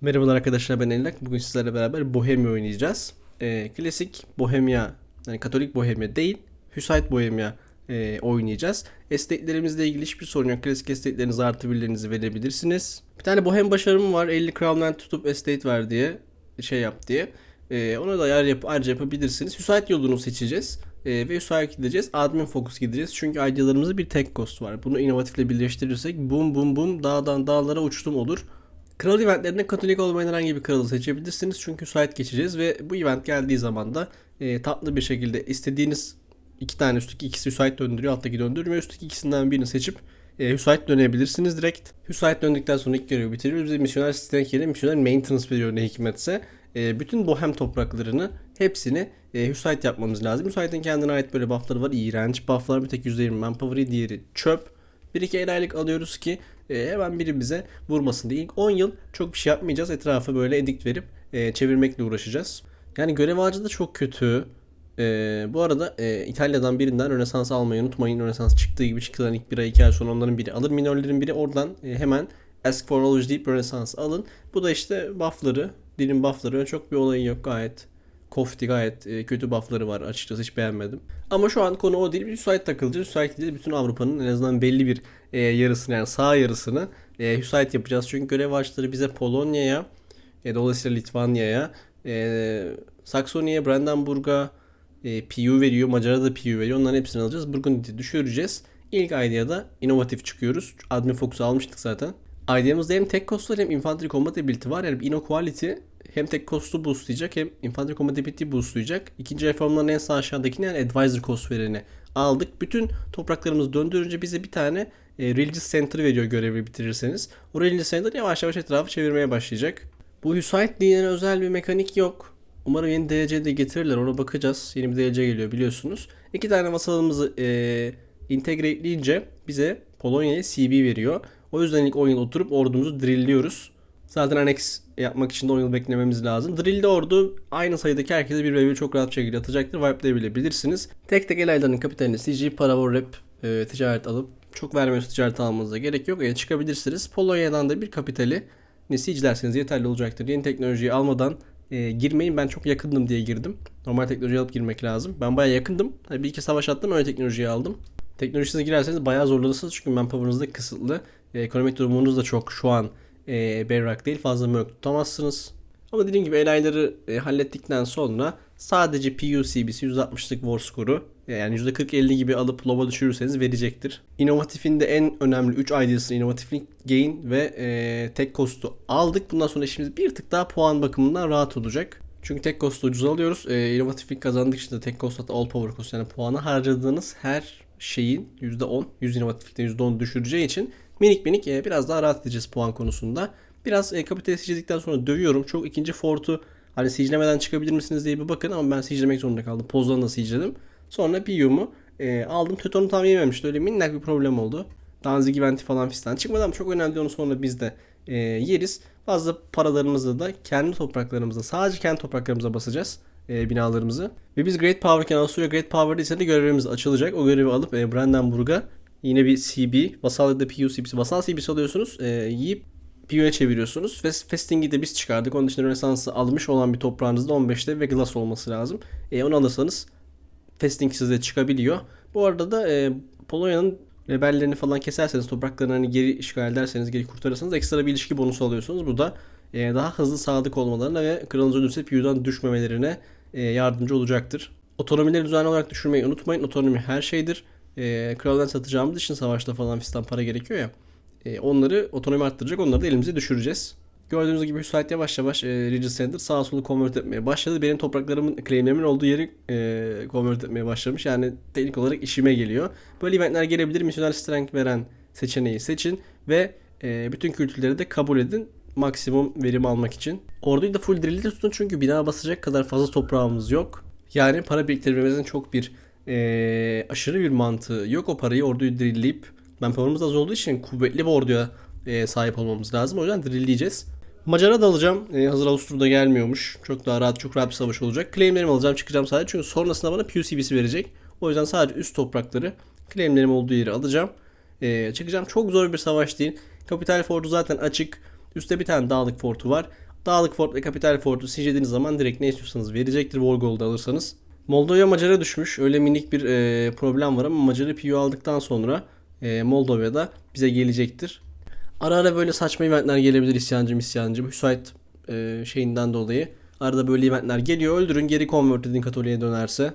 Merhabalar arkadaşlar ben Enlak. Bugün sizlerle beraber Bohemia oynayacağız. Ee, klasik Bohemia, yani Katolik Bohemia değil, Hüsayt Bohemia e, oynayacağız. Estate'lerimizle ilgili hiçbir sorun yok. Klasik estate'lerinize artı birlerinizi verebilirsiniz. Bir tane Bohem başarımım var. 50 Crown'dan tutup estate ver diye şey yap diye. Ee, onu da ayar yap, ayrıca yapabilirsiniz. Hüsayt yolunu seçeceğiz. Ee, ve Hüsayt gideceğiz. Admin Focus gideceğiz. Çünkü idealarımızda bir tek cost var. Bunu inovatifle birleştirirsek bum bum bum dağdan dağlara uçtum olur. Kral eventlerinde Katolik olmayan herhangi bir kralı seçebilirsiniz. Çünkü site geçeceğiz ve bu event geldiği zaman da e, tatlı bir şekilde istediğiniz iki tane üstteki ikisi Hüsayt döndürüyor. Alttaki döndürmüyor. Üstteki ikisinden birini seçip e, Hüsayt dönebilirsiniz direkt. Hüsayt döndükten sonra ilk görevi bitiriyoruz. Bize misyoner sistem yerine misyoner maintenance veriyor ne hikmetse. E, bütün Bohem topraklarını hepsini e, Hüsayt yapmamız lazım. Hüsayt'in kendine ait böyle buffları var. İğrenç bufflar. Bir tek %20 manpower'ı diğeri çöp. Bir iki el aylık alıyoruz ki e, hemen biri bize vurmasın diye. İlk 10 yıl çok bir şey yapmayacağız. Etrafa böyle edikt verip e, çevirmekle uğraşacağız. Yani görev ağacı da çok kötü. E, bu arada e, İtalya'dan birinden Rönesans almayı unutmayın. Rönesans çıktığı gibi çıkılan ilk bir ay iki ay sonra onların biri alır. Minörlerin biri oradan e, hemen Ask for Knowledge deyip Rönesans alın. Bu da işte buffları, dilin buffları. Çok bir olayı yok gayet. Kofti gayet e, kötü buffları var açıkçası hiç beğenmedim. Ama şu an konu o değil. Hüsayt takılacağız. Hüsayt değil bütün Avrupa'nın en azından belli bir e, yarısını yani sağ yarısını e, Hüsayt yapacağız. Çünkü görev ağaçları bize Polonya'ya, e, dolayısıyla Litvanya'ya, e, Saksonya'ya, Brandenburg'a e, PU veriyor. Macar'a da PU veriyor. Onların hepsini alacağız. Burgundy'yi düşüreceğiz. İlk idea'da inovatif çıkıyoruz. Admin Focus'u almıştık zaten. Idea'mızda hem tek cost var hem infantry combat ability var. Yani inequality hem tek cost'u boostlayacak hem infantry combat ability boostlayacak. İkinci reformların en sağ aşağıdakini yani advisor cost vereni aldık. Bütün topraklarımızı döndürünce bize bir tane e, religious center veriyor görevi bitirirseniz. O religious center yavaş yavaş etrafı çevirmeye başlayacak. Bu Hüsayt dinine özel bir mekanik yok. Umarım yeni DLC de getirirler ona bakacağız. Yeni bir DLC geliyor biliyorsunuz. İki tane masalımızı e, integrate'leyince bize Polonya'ya CB veriyor. O yüzden ilk 10 yıl oturup ordumuzu drillliyoruz. Zaten annex yapmak için de 10 yıl beklememiz lazım. Drill'de ordu aynı sayıdaki herkese bir wave çok rahat bir şekilde atacaktır. Wipe'layabilirsiniz. Tek tek el aylarının kapitalini CG, para, rap, e, ticaret alıp çok vermiyorsa ticaret almanıza gerek yok. E, çıkabilirsiniz. Polonya'dan da bir kapitali ne siege'lerseniz yeterli olacaktır. Yeni teknolojiyi almadan e, girmeyin. Ben çok yakındım diye girdim. Normal teknoloji alıp girmek lazım. Ben bayağı yakındım. Hani bir iki savaş attım öyle teknolojiyi aldım. Teknolojisine girerseniz bayağı zorlanırsınız çünkü manpower'ınız da kısıtlı. Ekonomik durumunuz da çok şu an e, berrak değil. Fazla mörk tutamazsınız. Ama dediğim gibi elayları e, hallettikten sonra sadece PUCB'si 160'lık war score'u e, yani %40-50 gibi alıp lova düşürürseniz verecektir. İnovatifin de en önemli 3 ideasını inovatiflik gain ve e, tek cost'u aldık. Bundan sonra işimiz bir tık daha puan bakımından rahat olacak. Çünkü tek cost'u ucuz alıyoruz. E, inovatiflik kazandık işte tek hatta all power cost yani puanı harcadığınız her şeyin %10, 100 inovatiflikten %10 düşüreceği için minik minik e, biraz daha rahat edeceğiz puan konusunda. Biraz e, kapitali siege'ledikten sonra dövüyorum. Çok ikinci fort'u hani siege'lemeden çıkabilir misiniz diye bir bakın ama ben siege'lemek zorunda kaldım. Pozdan da siege'ledim. Sonra Piyum'u e, aldım. Teuton'u tam yememişti. Öyle minnak bir problem oldu. Danzig Event'i falan fistan çıkmadan çok önemli onu sonra biz de e, yeriz. Fazla paralarımızı da kendi topraklarımıza sadece kendi topraklarımıza basacağız e, binalarımızı. Ve biz Great Power'ken Avusturya Great Power'da ise de görevimiz açılacak. O görevi alıp e, Brandenburg'a yine bir CB, Vasal ya da PU CB'si, Vasal CB'si alıyorsunuz. E, yiyip PU'ya çeviriyorsunuz. Ve Festing'i de biz çıkardık. Onun dışında Rönesans'ı almış olan bir toprağınızda 15'te ve Glass olması lazım. E, onu alırsanız Festing size çıkabiliyor. Bu arada da e, Polonya'nın rebellerini falan keserseniz topraklarını hani geri işgal ederseniz geri kurtarırsanız ekstra bir ilişki bonusu alıyorsunuz. Bu da e, daha hızlı sadık olmalarına ve kralınız ölürse PU'dan düşmemelerine e, yardımcı olacaktır. Otonomileri düzenli olarak düşürmeyi unutmayın. Otonomi her şeydir. E, kraldan satacağımız için savaşta falan fistan para gerekiyor ya. E, onları otonomi arttıracak. Onları da elimize düşüreceğiz. Gördüğünüz gibi Hüsayt yavaş yavaş e, Regis Center sağa solu convert etmeye başladı. Benim topraklarımın, claimlerimin olduğu yeri e, convert etmeye başlamış. Yani teknik olarak işime geliyor. Böyle eventler gelebilir. Missioner Strength veren seçeneği seçin ve e, bütün kültürleri de kabul edin maksimum verim almak için. Orduyu da full drill'de tutun çünkü bina basacak kadar fazla toprağımız yok. Yani para biriktirmemizin çok bir e, aşırı bir mantığı yok. O parayı orduyu drillleyip manpower'ımız az olduğu için kuvvetli bir orduya e, sahip olmamız lazım. O yüzden drillleyeceğiz. Macar'a dalacağım. E, hazır Avusturya'da gelmiyormuş. Çok daha rahat, çok rahat bir savaş olacak. Claimlerimi alacağım, çıkacağım sadece. Çünkü sonrasında bana PUCB'si verecek. O yüzden sadece üst toprakları claimlerim olduğu yeri alacağım. E, çıkacağım. Çok zor bir savaş değil. Kapital Fort'u zaten açık. Üstte bir tane dağlık fortu var. Dağlık Fort ve Kapital Fort'u siegelediğiniz zaman direkt ne istiyorsanız verecektir Volgold'u alırsanız. Moldova Macar'a düşmüş. Öyle minik bir e, problem var ama Macar'ı PU aldıktan sonra e, Moldova'da bize gelecektir. Ara ara böyle saçma eventler gelebilir isyancım isyancım. Hüsait e, şeyinden dolayı. Arada böyle eventler geliyor. Öldürün geri convert edin Katolik'e dönerse.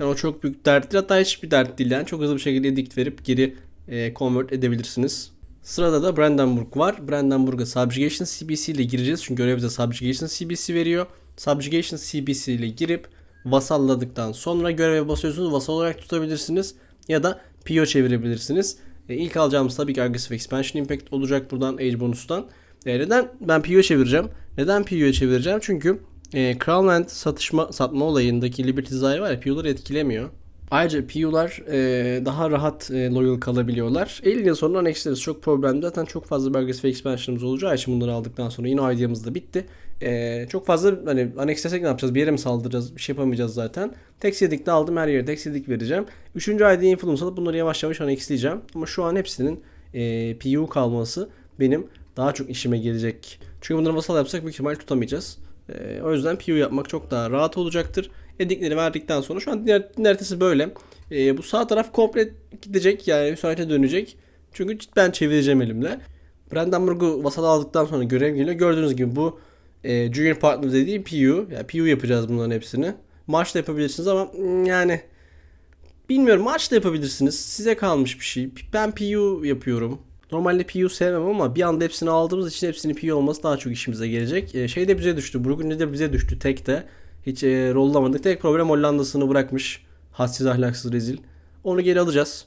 Yani o çok büyük derttir. Hatta hiçbir dert değil yani. Çok hızlı bir şekilde edict verip geri e, convert edebilirsiniz. Sırada da Brandenburg var. Brandenburg'a Subjugation CBC ile gireceğiz. Çünkü görev bize Subjugation CBC veriyor. Subjugation CBC ile girip vasalladıktan sonra göreve basıyorsunuz. Vasal olarak tutabilirsiniz. Ya da PO çevirebilirsiniz. E, ilk alacağımız tabii ki Aggressive Expansion Impact olacak buradan Age bonus'tan. E, neden ben PO çevireceğim? Neden PO'ya çevireceğim? Çünkü e, Crownland satışma satma olayındaki Liberty Desire var ya PO'ları etkilemiyor. Ayrıca PU'lar e, daha rahat e, loyal kalabiliyorlar. 50 yıl sonra annexleriz çok problem. Zaten çok fazla belgesi ve expansion'ımız olacağı için bunları aldıktan sonra yine ideamız da bitti. E, çok fazla hani annexlesek ne yapacağız? Bir yere mi saldıracağız? Bir şey yapamayacağız zaten. Tek yedik de aldım her yere tek yedik vereceğim. Üçüncü ID influence alıp bunları yavaş yavaş annexleyeceğim. Ama şu an hepsinin e, PU kalması benim daha çok işime gelecek. Çünkü bunları vasal yapsak büyük ihtimal tutamayacağız. E, o yüzden PU yapmak çok daha rahat olacaktır. Edikleri verdikten sonra şu an haritası böyle. E, bu sağ taraf komple gidecek yani müsaite dönecek. Çünkü ben çevireceğim elimle. Brandenburg'u vasal aldıktan sonra görev geliyor. Gördüğünüz gibi bu e, Junior Partner dediği PU. Yani PU yapacağız bunların hepsini. Marş da yapabilirsiniz ama mm, yani bilmiyorum marş da yapabilirsiniz. Size kalmış bir şey. Ben PU yapıyorum. Normalde PU sevmem ama bir anda hepsini aldığımız için hepsini PU olması daha çok işimize gelecek. E, şey de bize düştü. Brugge de bize düştü tek de. Hiç e, rollamadık. Tek problem Hollanda'sını bırakmış. Hadsiz ahlaksız rezil. Onu geri alacağız.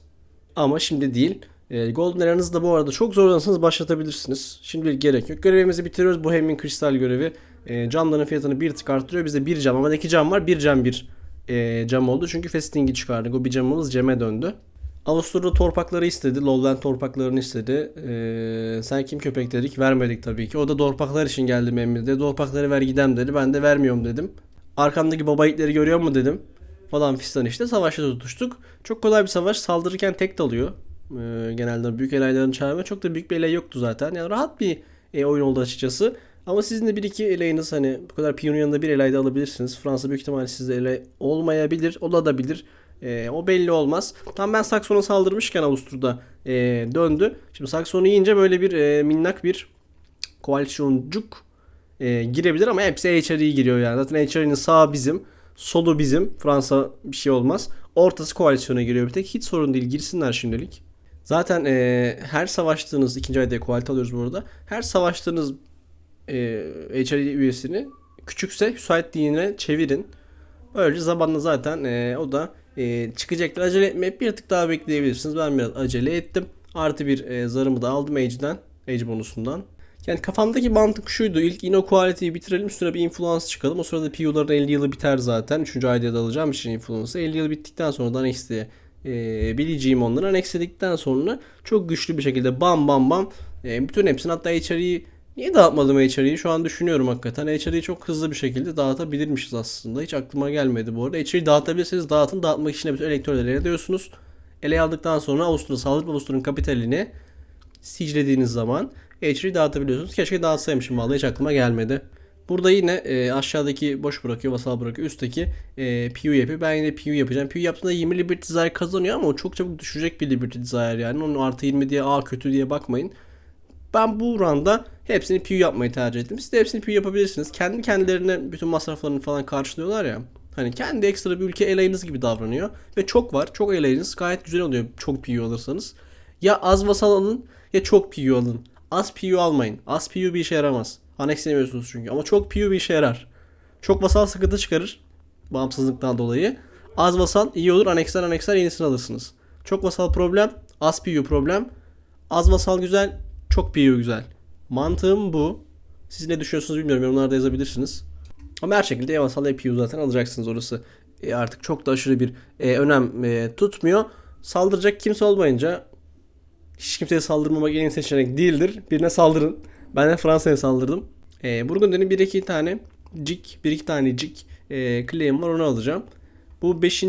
Ama şimdi değil. E, Golden Era'nızı da bu arada çok zorlanırsanız başlatabilirsiniz. Şimdi gerek yok. Görevimizi bitiriyoruz. Bu Bohemian Kristal görevi. E, camların fiyatını bir tık arttırıyor. Bizde bir cam ama iki cam var. Bir cam bir e, cam oldu. Çünkü Festing'i çıkardık. O bir camımız ceme döndü. Avusturya'da torpakları istedi. Lowland torpaklarını istedi. Ee, sen kim köpek dedik. Vermedik tabii ki. O da torpaklar için geldi memnuniyete. Torpakları ver gidem dedi. Ben de vermiyorum dedim. Arkamdaki baba itleri görüyor mu dedim. Falan fistan işte. Savaşta tutuştuk. Çok kolay bir savaş. Saldırırken tek dalıyor. Ee, genelde büyük elaylarını çağırmaya. Çok da büyük bir elay yoktu zaten. Yani rahat bir e, oyun oldu açıkçası. Ama sizin de bir iki elayınız hani bu kadar piyonun yanında bir elay da alabilirsiniz. Fransa büyük ihtimalle sizde elay olmayabilir. Olabilir. E, o belli olmaz. Tam ben Sakson'a saldırmışken Avusturya'da e, döndü. Şimdi Sakson'u yiyince böyle bir e, minnak bir koalisyoncuk e, girebilir ama hepsi HRI giriyor yani. Zaten HRI'nin sağ bizim, solu bizim. Fransa bir şey olmaz. Ortası koalisyona giriyor bir tek. Hiç sorun değil. Girsinler şimdilik. Zaten e, her savaştığınız, ikinci ayda kualite alıyoruz bu arada. Her savaştığınız e, HRI üyesini küçükse Hüsait dinine çevirin. Böylece zamanla zaten e, o da e, çıkacaktır. Acele etmeyip bir tık daha bekleyebilirsiniz. Ben biraz acele ettim. Artı bir e, zarımı da aldım Age'den. Age bonusundan. Yani kafamdaki mantık şuydu. İlk Inequality'yi bitirelim. Üstüne bir influence çıkalım. O sırada PU'ların 50 yılı biter zaten. 3. ayda da alacağım için influence'ı. 50 yıl bittikten sonra da Annex'e e, bileceğim onları. Annex'ledikten sonra çok güçlü bir şekilde bam bam bam e, bütün hepsini hatta HR'yi Niye dağıtmadım HR'yi? Şu an düşünüyorum hakikaten. HR'yi çok hızlı bir şekilde dağıtabilirmişiz aslında. Hiç aklıma gelmedi bu arada. HR'yi dağıtabilirseniz dağıtın. Dağıtmak için bütün elektörleri ele ediyorsunuz. Ele aldıktan sonra Avusturya saldırıp Avusturya'nın kapitalini sicilediğiniz zaman HR'yi dağıtabiliyorsunuz. Keşke dağıtsaymışım vallahi hiç aklıma gelmedi. Burada yine e, aşağıdaki boş bırakıyor, vasal bırakıyor. Üstteki e, PU yapıyor. Ben yine PU yapacağım. PU yaptığında 20 Liberty Desire kazanıyor ama o çok çabuk düşecek bir Liberty Desire yani. Onun artı 20 diye aa kötü diye bakmayın. Ben bu randa hepsini PU yapmayı tercih ettim. Siz de hepsini PU yapabilirsiniz. Kendi kendilerine bütün masraflarını falan karşılıyorlar ya. Hani kendi ekstra bir ülke elayınız gibi davranıyor. Ve çok var. Çok elayınız gayet güzel oluyor çok PU alırsanız. Ya az vasal alın ya çok PU alın. Az PU almayın. Az PU bir işe yaramaz. Annexlemiyorsunuz çünkü. Ama çok PU bir işe yarar. Çok vasal sıkıntı çıkarır. Bağımsızlıktan dolayı. Az vasal iyi olur. Annexler annexler yenisini alırsınız. Çok vasal problem. Az PU problem. Az vasal güzel. Çok PU güzel. Mantığım bu. Siz ne düşünüyorsunuz bilmiyorum. Yorumlarda yazabilirsiniz. Ama her şekilde Evansal APU zaten alacaksınız orası. E artık çok da aşırı bir e, önem e, tutmuyor. Saldıracak kimse olmayınca hiç kimseye saldırmamak en iyi seçenek değildir. Birine saldırın. Ben de Fransa'ya saldırdım. E, Burgundy'nin 1-2 tane cik, 1-2 tane cik e, claim var onu alacağım. Bu 5.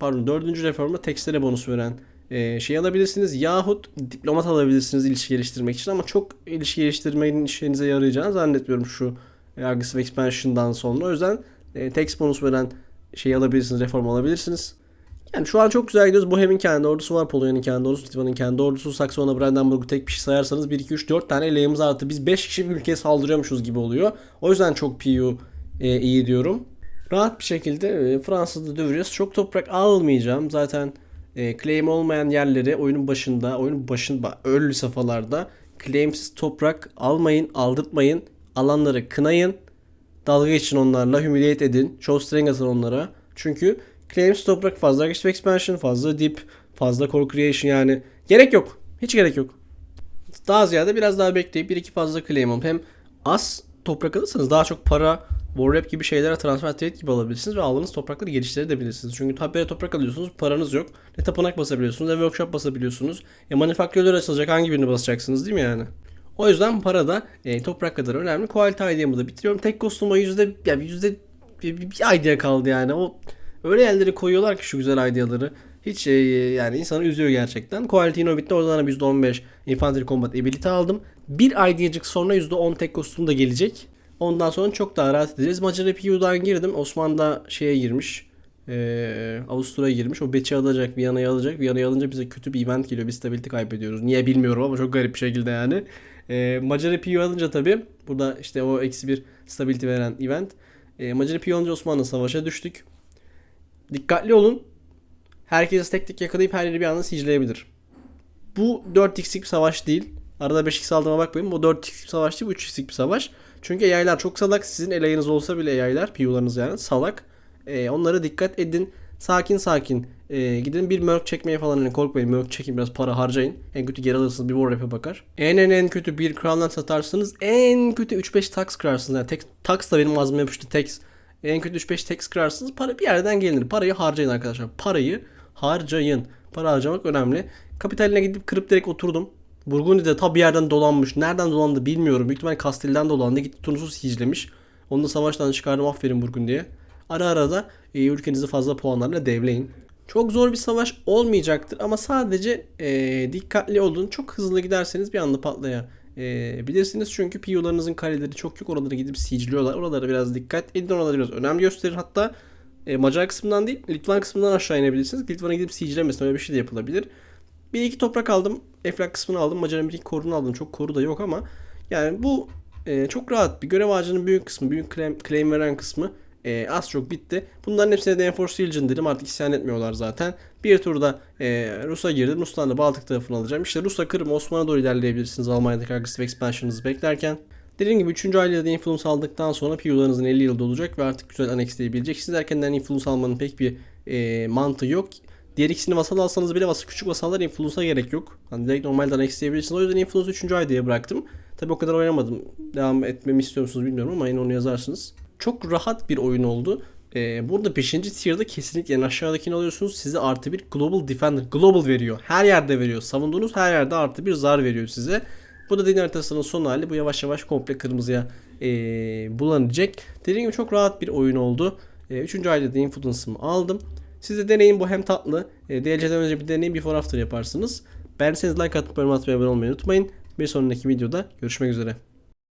pardon 4. reformda tekstlere bonus veren e, şey alabilirsiniz. Yahut diplomat alabilirsiniz ilişki geliştirmek için ama çok ilişki geliştirmenin işinize yarayacağını zannetmiyorum şu e, Aggressive Expansion'dan sonra. O yüzden e, text bonus veren şeyi alabilirsiniz, reform alabilirsiniz. Yani şu an çok güzel gidiyoruz. Bohem'in kendi ordusu var. Polonya'nın kendi ordusu, Litvanya'nın kendi ordusu, Saksona, Brandenburg'u tek bir şey sayarsanız 1, 2, 3, 4 tane eleğimiz artı. Biz 5 kişi bir ülkeye saldırıyormuşuz gibi oluyor. O yüzden çok PU e, iyi diyorum. Rahat bir şekilde e, Fransa'da döveceğiz. Çok toprak almayacağım. Zaten e, claim olmayan yerleri oyunun başında, oyunun başında, early safhalarda claimsiz toprak almayın, aldırtmayın. Alanları kınayın. Dalga geçin onlarla, humiliate edin. Show string atın onlara. Çünkü claims toprak fazla aggressive expansion, fazla deep, fazla core creation yani. Gerek yok. Hiç gerek yok. Daha ziyade biraz daha bekleyip bir iki fazla claim alıp hem az toprak alırsanız daha çok para War Rap gibi şeylere transfer trade gibi alabilirsiniz ve aldığınız toprakları geliştirebilirsiniz. Çünkü habere toprak alıyorsunuz, paranız yok. Ne tapınak basabiliyorsunuz, ne workshop basabiliyorsunuz. Ya manifaktörler açılacak hangi birini basacaksınız değil mi yani? O yüzden para da e, toprak kadar önemli. Quality ID'mi da bitiriyorum. Tek kostuma yüzde, ya yüzde bir, bir, bir idea kaldı yani. O öyle yerlere koyuyorlar ki şu güzel ideaları. Hiç e, yani insanı üzüyor gerçekten. Quality no bitti. Oradan da %15 Infantry Combat Ability aldım. Bir ideacık sonra %10 tek kostum da gelecek. Ondan sonra çok daha rahat edeceğiz. Macar PU'dan girdim. Osman da şeye girmiş. Ee, Avusturya'ya girmiş. O Beç'i alacak, Viyana'yı alacak. Viyana'yı alınca bize kötü bir event geliyor. Bir stability kaybediyoruz. Niye bilmiyorum ama çok garip bir şekilde yani. Ee, Macar PU alınca tabii burada işte o eksi bir stability veren event. Ee, Macar PU alınca Osmanlı savaşa düştük. Dikkatli olun. Herkes tek tek yakalayıp her yeri bir anda sicleyebilir. Bu 4x'lik bir savaş değil. Arada 5x aldığıma bakmayın. Bu 4x'lik bir savaş değil. Bu 3x'lik bir savaş. Çünkü yaylar çok salak. Sizin elayınız olsa bile yaylar, PU'larınız yani salak. Ee, onlara dikkat edin. Sakin sakin ee, gidin bir merc çekmeye falan hani korkmayın. Merc çekin biraz para harcayın. En kötü geri alırsınız bir war rap'e bakar. En en en kötü bir crown'dan satarsınız. En kötü 3-5 tax kırarsınız. Yani tek, tax da benim ağzıma yapıştı. Tax. En kötü 3-5 tax kırarsınız. Para bir yerden gelir. Parayı harcayın arkadaşlar. Parayı harcayın. Para harcamak önemli. Kapitaline gidip kırıp direkt oturdum. Burgundy'de tabi bir yerden dolanmış. Nereden dolandı bilmiyorum. Büyük ihtimalle Kastil'den dolandı. Gitti Tunus'u siclemiş. Onu da savaştan çıkardım. Aferin Burgundy'ye. Ara ara da e, ülkenizi fazla puanlarla devleyin. Çok zor bir savaş olmayacaktır ama sadece e, dikkatli olun. Çok hızlı giderseniz bir anda patlayabilirsiniz. Çünkü PU'larınızın kaleleri çok yok. Oralara gidip siciliyorlar. Oralara biraz dikkat edin. Oralara biraz önem gösterin. Hatta e, Macar kısmından değil Litvan kısmından aşağı inebilirsiniz. Litvan'a gidip siclemesin. Öyle bir şey de yapılabilir. Bir iki toprak aldım. Eflak kısmını aldım. Macar'ın bir iki korunu aldım. Çok koru da yok ama yani bu e, çok rahat bir görev ağacının büyük kısmı, büyük claim, claim veren kısmı e, az çok bitti. Bunların hepsine de Enforce Legion dedim. Artık isyan etmiyorlar zaten. Bir turda e, Rus'a girdim. Rus'tan da Baltık tarafını alacağım. İşte Rus'a Kırım, Osman'a doğru ilerleyebilirsiniz Almanya'daki agresif expansion'ınızı beklerken. Dediğim gibi 3. ayda da influence aldıktan sonra PU'larınızın 50 yılda olacak ve artık güzel annexleyebileceksiniz. Erkenden influence almanın pek bir e, mantığı yok. Diğer ikisini vasal alsanız bile vasal küçük vasallar influence'a gerek yok. Hani direkt normalden annexleyebilirsiniz. O yüzden influence 3. ay diye bıraktım. Tabi o kadar oynamadım. Devam etmemi istiyor musunuz bilmiyorum ama yine onu yazarsınız. Çok rahat bir oyun oldu. Ee, burada 5. tier'da kesinlikle en aşağıdakini alıyorsunuz. Size artı bir Global Defender. Global veriyor. Her yerde veriyor. Savunduğunuz her yerde artı bir zar veriyor size. Bu da din haritasının son hali. Bu yavaş yavaş komple kırmızıya ee, bulanacak. Dediğim gibi çok rahat bir oyun oldu. E, üçüncü ayda da influence'ımı aldım. Siz de deneyin bu hem tatlı. E, DLC'den önce bir deneyin before after yaparsınız. Beğendiyseniz like atıp abone olmayı unutmayın. Bir sonraki videoda görüşmek üzere.